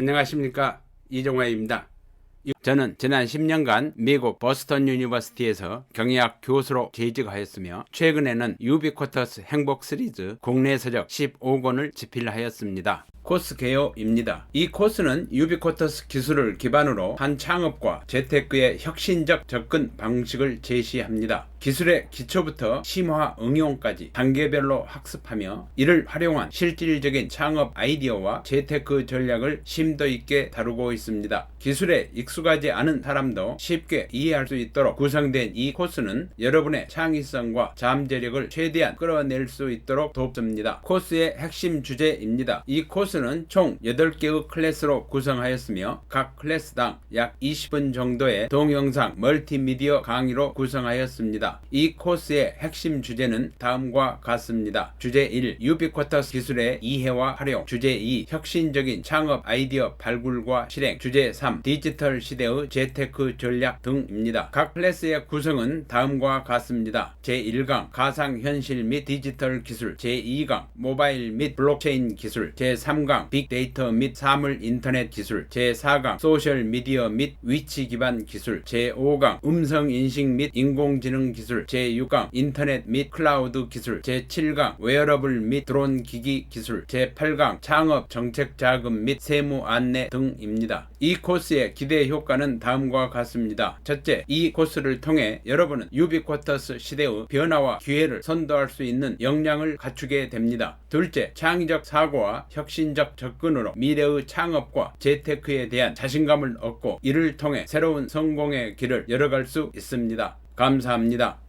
안녕하십니까 이종화입니다. 저는 지난 10년간 미국 버스턴 유니버시티에서 경영학 교수로 재직하였으며 최근에는 유비쿼터스 행복 시리즈 국내 서적 15권을 집필하였습니다. 코스 개요입니다. 이 코스는 유비쿼터스 기술을 기반으로 한 창업과 재테크의 혁신적 접근 방식을 제시합니다. 기술의 기초부터 심화 응용까지 단계별로 학습하며 이를 활용한 실질적인 창업 아이디어와 재테크 전략을 심도 있게 다루고 있습니다. 기술에 익숙 하지 않은 사람도 쉽게 이해할 수 있도록 구성된 이 코스는 여러분의 창의성과 잠재력을 최대한 끌어낼 수 있도록 돕습니다. 코스의 핵심 주제입니다. 이 코스는 총 8개의 클래스로 구성하였으며 각 클래스당 약 20분 정도의 동영상 멀티미디어 강의로 구성하였습니다. 이 코스의 핵심 주제는 다음과 같습니다. 주제 1. 유비쿼터스 기술의 이해와 활용 주제 2. 혁신적인 창업 아이디어 발굴과 실행 주제 3. 디지털 시대 의 재테크 전략 등입니다. 각 클래스의 구성은 다음과 같습니다. 제1강 가상현실 및 디지털 기술. 제2강 모바일 및 블록체인 기술. 제3강 빅데이터 및 사물 인터넷 기술. 제4강 소셜 미디어 및 위치 기반 기술. 제5강 음성 인식 및 인공지능 기술. 제6강 인터넷 및 클라우드 기술. 제7강 웨어러블 및 드론 기기 기술. 제8강 창업 정책 자금 및 세무 안내 등입니다. 이 코스의 기대 효과는 다음과 같습니다. 첫째, 이 코스를 통해 여러분은 유비쿼터스 시대의 변화와 기회를 선도할 수 있는 역량을 갖추게 됩니다. 둘째, 창의적 사고와 혁신적 접근으로 미래의 창업과 재테크에 대한 자신감을 얻고 이를 통해 새로운 성공의 길을 열어갈 수 있습니다. 감사합니다.